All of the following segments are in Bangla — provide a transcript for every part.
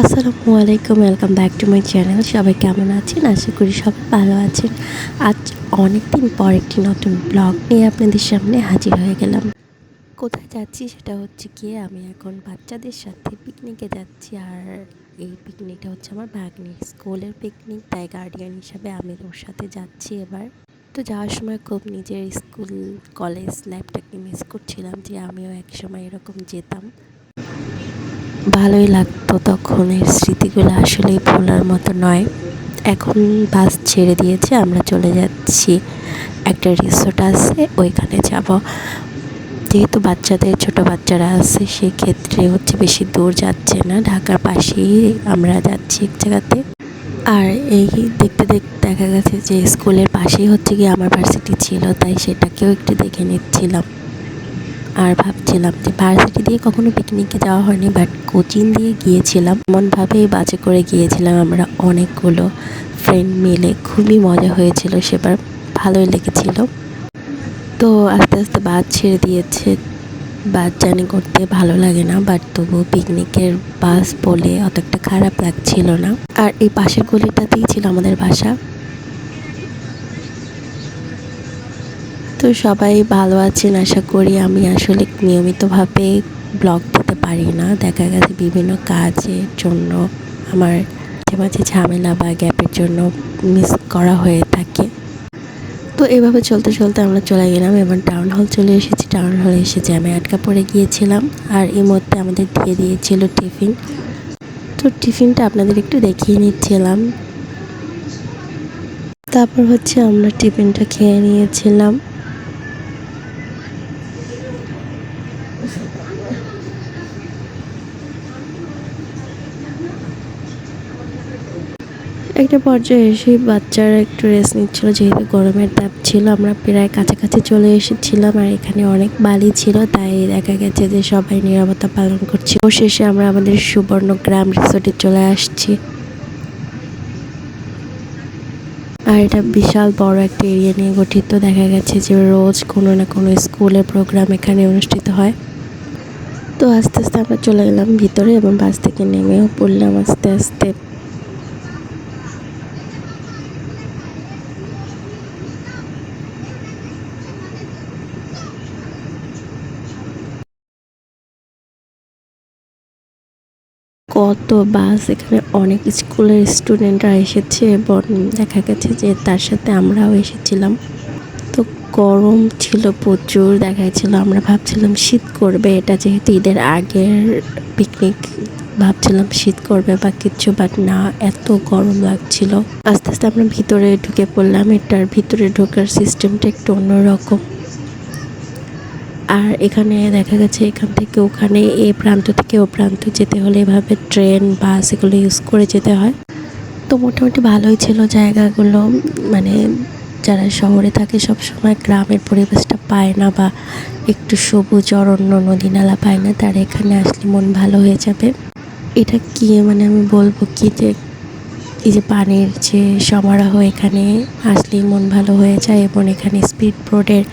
আসসালামু আলাইকুম welcome back to my channel সবাই কেমন আছেন? আশা করি সবাই ভালো আছেন। আজ অনেক দিন পর একটি নতুন ব্লগ নিয়ে আপনাদের সামনে হাজির হয়ে গেলাম। কোথায় যাচ্ছি সেটা হচ্ছে গিয়ে আমি এখন বাচ্চাদের সাথে পিকনিকে যাচ্ছি। আর এই পিকনিকটা হচ্ছে আমার ভাগ্নির স্কুলের পিকনিক তাই গার্ডিয়ান হিসাবে আমি ওর সাথে যাচ্ছি এবার। তো যাওয়ার সময় খুব নিজের স্কুল কলেজ লাইফটাকে মিস করছিলাম যে আমিও এক সময় এরকম যেতাম। ভালোই লাগতো তখনের স্মৃতিগুলো আসলেই ভোলার মতো নয়। এখন বাস ছেড়ে দিয়েছে, আমরা চলে যাচ্ছি। একটা রিসোর্ট আছে, ওইখানে যাব। যেহেতু বাচ্চাদের, ছোট বাচ্চারা আছে, সেক্ষেত্রে হচ্ছে বেশি দূর যাচ্ছে না। ঢাকার পাশেই আমরা যাচ্ছি এক জায়গাতে। আর এই দেখতে দেখতে দেখা গেছে যে, স্কুলের পাশেই হচ্ছে গিয়ে আমার ভার্সিটি ছিল, তাই সেটাকেও একটু দেখে নিচ্ছিলাম। আর ভাবছিলাম যে ভার্সিটি দিয়ে কখনো পিকনিকে যাওয়া হয়নি বাট কোচিং দিয়ে গিয়েছিলাম। এমনভাবেই বাজে করে গিয়েছিলাম আমরা অনেকগুলো ফ্রেন্ড মিলে। খুবই মজা হয়েছিল, সেবার ভালোই লেগেছিল। তো আস্তে আস্তে বাস ছেড়ে দিয়েছে। বাস জার্নি করতে ভালো লাগে না বাট তবু পিকনিকের বাস বলে অত একটা খারাপ লাগছিল না। আর এই পাশের গলিটাতেই ছিল আমাদের বাসা। তো সবাই ভালো আছেন আশা করি। আমি আসলে নিয়মিতভাবে ব্লগ দিতে পারি না। দেখা গেছে বিভিন্ন কাজের জন্য আমার মাঝে মাঝে ঝামেলা বা গ্যাপের জন্য মিস করা হয়ে থাকে। তো এভাবে চলতে চলতে আমরা চলে গেলাম। এবার টাউন হল চলে এসেছি। টাউন হলে এসে জ্যামে আটকা পড়ে গিয়েছিলাম। আর এই মধ্যে আমাদের দিয়ে দিয়েছিল টিফিন তো টিফিনটা আপনাদের একটু দেখিয়ে নিচ্ছিলাম। তারপর হচ্ছে আমরা টিফিনটা খেয়ে নিয়েছিলাম। একটা পর্যায়ে এসে বাচ্চারা একটু রেস্ট নিচ্ছিল, যেহেতু গরমের তাপ ছিল, আমরা প্রায় কাছাকাছি চলে এসেছিলাম আর এখানে অনেক বালি ছিল, তাই দেখা গেছে যে সবাই নিরাপত্তা পালন করছে ও শেষে আমরা আমাদের সুবর্ণ গ্রাম রিসোর্টে চলে আসছি। আর এটা বিশাল বড় একটা এরিয়া নিয়ে গঠিত, দেখা গেছে যে রোজ কোনো না কোনো স্কুলের প্রোগ্রাম এখানে অনুষ্ঠিত হয়। তো আস্তে আস্তে আমরা চলে গেলাম ভিতরে এবং বাস থেকে নেমেও পড়লাম আস্তে আস্তে। কত বাস, এখানে অনেক স্কুলের স্টুডেন্টরা এসেছে এবং দেখা গেছে যে তার সাথে আমরাও এসেছিলাম। তো গরম ছিল প্রচুর দেখাচ্ছিল আমরা ভাবছিলাম শীত করবে, এটা যেহেতু ঈদের আগের পিকনিক ভাবছিলাম শীত করবে বা কিচ্ছু বাট না, এত গরম লাগছিল। আস্তে আস্তে আমরা ভিতরে ঢুকে পড়লাম, এটার ভিতরে ঢোকার সিস্টেমটা একটু অন্যরকম। আর এখানে দেখা গেছে এখান থেকে ওখানে এ প্রান্ত থেকে ও প্রান্ত যেতে হলে এভাবে ট্রেন, বাস এগুলো ইউজ করে যেতে হয়। তো মোটামুটি ভালোই ছিল জায়গাগুলো। মানে যারা শহরে থাকে সব সময় গ্রামের পরিবেশটা পায় না বা একটু সবুজ অরণ্য, নদী নালা পায় না, তার এখানে আসলে মন ভালো হয়ে যাবে। এটা কি মানে আমি বলব কি যে, এই যে পানির যে সমারোহ এখানে আসলেই মন ভালো হয়ে যায় এবং এখানে স্পিড বোর্ডের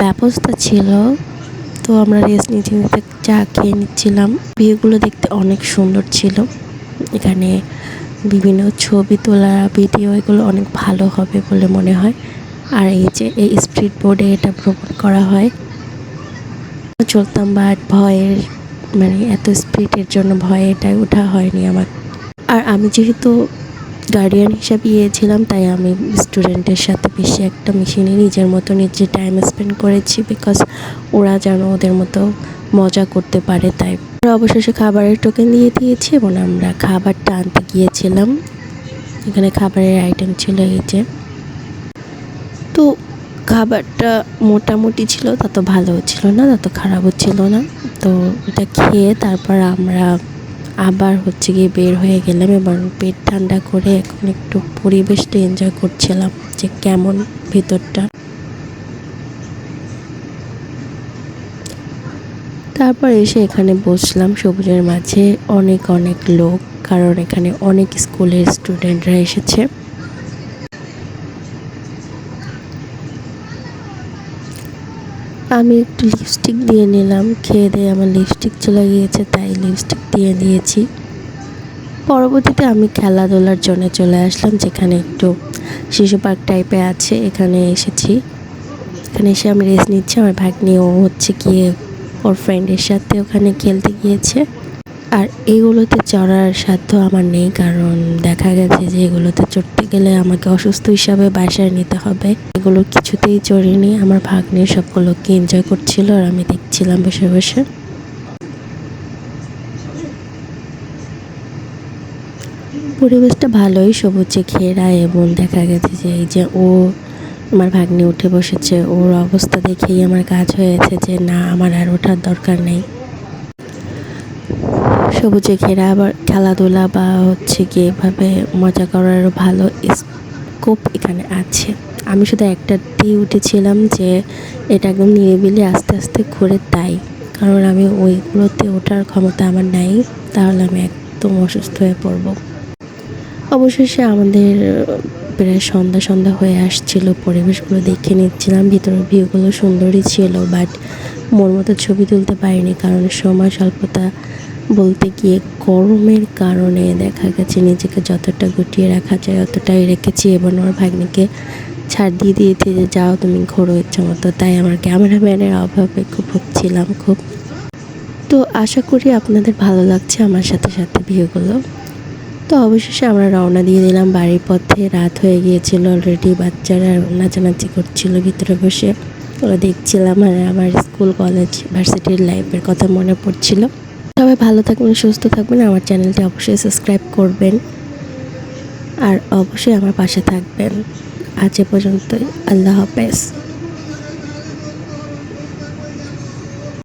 ব্যবস্থা ছিল, তো আমরা রেস্ট নিতে নিতে চা খেয়ে নিচ্ছিলাম। ভিউগুলো দেখতে অনেক সুন্দর ছিল। এখানে বিভিন্ন ছবি তোলা ভিডিও এগুলো অনেক ভালো হবে বলে মনে হয়। আর এই যে এই স্পিড বোর্ডে এটা ভ্রমণ করা হয়। চলতাম বাট ভয়ের মানে এত স্পিডের জন্য ভয়ে এটাই ওঠা হয়নি আমার। আর আমি যেহেতু গার্ডিয়ান হিসাবে গিয়েছিলাম তাই আমি স্টুডেন্টের সাথে বেশি একটা মিশিয়ে নিজের মতো নিজে টাইম স্পেন্ড করেছি বিকজ ওরা যেন ওদের মতো মজা করতে পারে, তাই অবশেষে খাবারের টোকেন দিয়ে দিয়েছি এবং আমরা খাবারটা আনতে গিয়েছিলাম। এখানে খাবারের আইটেম ছিল এই যে। তো খাবারটা মোটামুটি ছিল, তত ভালোও ছিল না, তত খারাপও ছিল না। তো এটা খেয়ে তারপর আমরা আবার হচ্ছে গিয়ে বের হয়ে গেলাম এবার পেট ঠান্ডা করে এখন একটু পরিবেশটা এনজয় করছিলাম যে কেমন ভেতরটা। তারপর এসে এখানে বসলাম সবুজের মাঝে। অনেক অনেক লোক, কারণ এখানে অনেক স্কুলের স্টুডেন্টরা এসেছে। আমি একটু লিপস্টিক দিয়ে নিলাম, খেয়ে দিয়ে আমার লিপস্টিক চলে গিয়েছে, তাই লিপস্টিক দিয়ে দিয়েছি। পরবর্তীতে আমি খেলাধুলার জন্য চলে আসলাম, যেখানে একটু শিশু পার্ক টাইপে আছে, এখানে এসেছি। এখানে এসে আমি রেস্ট নিচ্ছি, আমার ভাগ্নি ও হচ্ছে গিয়ে ওর ফ্রেন্ডের সাথে ওখানে খেলতে গিয়েছে। আর এগুলোতে চড়ার সাধ্য আমার নেই, কারণ দেখা গেছে যে এগুলোতে চড়তে গেলে আমাকে অসুস্থ হিসাবে বাসায় নিতে হবে। এগুলো কিছুতেই চড়িনি, আমার ভাগ্নে সবগুলোকে এনজয় করছিল আর আমি দেখছিলাম বসে বসে। পরিবেশটা ভালোই সবুজে ঘেরা এবং দেখা গেছে যে এই যে ও আমার ভাগ্নে উঠে বসেছে, ওর অবস্থা দেখেই আমার কাজ হয়েছে যে না, আমার আর ওঠার দরকার নেই। সবুজে ঘেরা আবার খেলাধুলা বা হচ্ছে গিয়ে এভাবে মজা করারও ভালো স্কোপ এখানে আছে। আমি শুধু একটা দিয়ে উঠেছিলাম যে এটা একদম নিরিবিলি আস্তে আস্তে ঘুরে তাই। কারণ আমি ওইগুলোতে ওঠার ক্ষমতা আমার নাই, তাহলে আমি একদম অসুস্থ হয়ে পড়ব। অবশেষে আমাদের প্রায় সন্ধ্যা সন্ধ্যা হয়ে আসছিল, পরিবেশগুলো দেখে নিচ্ছিলাম, ভিতরের ভিউগুলো সুন্দরই ছিল বাট মোর মতো ছবি তুলতে পারিনি, কারণ সময় স্বল্পতা বলতে গিয়ে গরমের কারণে দেখা গেছে নিজেকে যতটা গুটিয়ে রাখা যায়, অতটাই রেখেছি এবং আমার ভাগ্নিকে ছাড় দিয়ে দিয়েছি যে, যাও তুমি ঘোরো ইচ্ছা মতো। তাই আমার ক্যামেরাম্যানের অভাবে খুব ভুগছিলাম খুব। তো আশা করি আপনাদের ভালো লাগছে আমার সাথে সাথে ভিউগুলো তো অবশেষে আমরা রওনা দিয়ে দিলাম বাড়ির পথে। রাত হয়ে গিয়েছিল অলরেডি বাচ্চারা নাচানাচি করছিল ভিতরে বসে। ওরা দেখছিলাম আর আমার স্কুল, কলেজ, ভার্সিটির লাইফের কথা মনে পড়ছিল। সবাই ভালো থাকবেন, সুস্থ থাকবেন। আমার চ্যানেলটি অবশ্যই সাবস্ক্রাইব করবেন আর অবশ্যই আমার পাশে থাকবেন। আজ এ পর্যন্তই। আল্লাহ হাফেজ।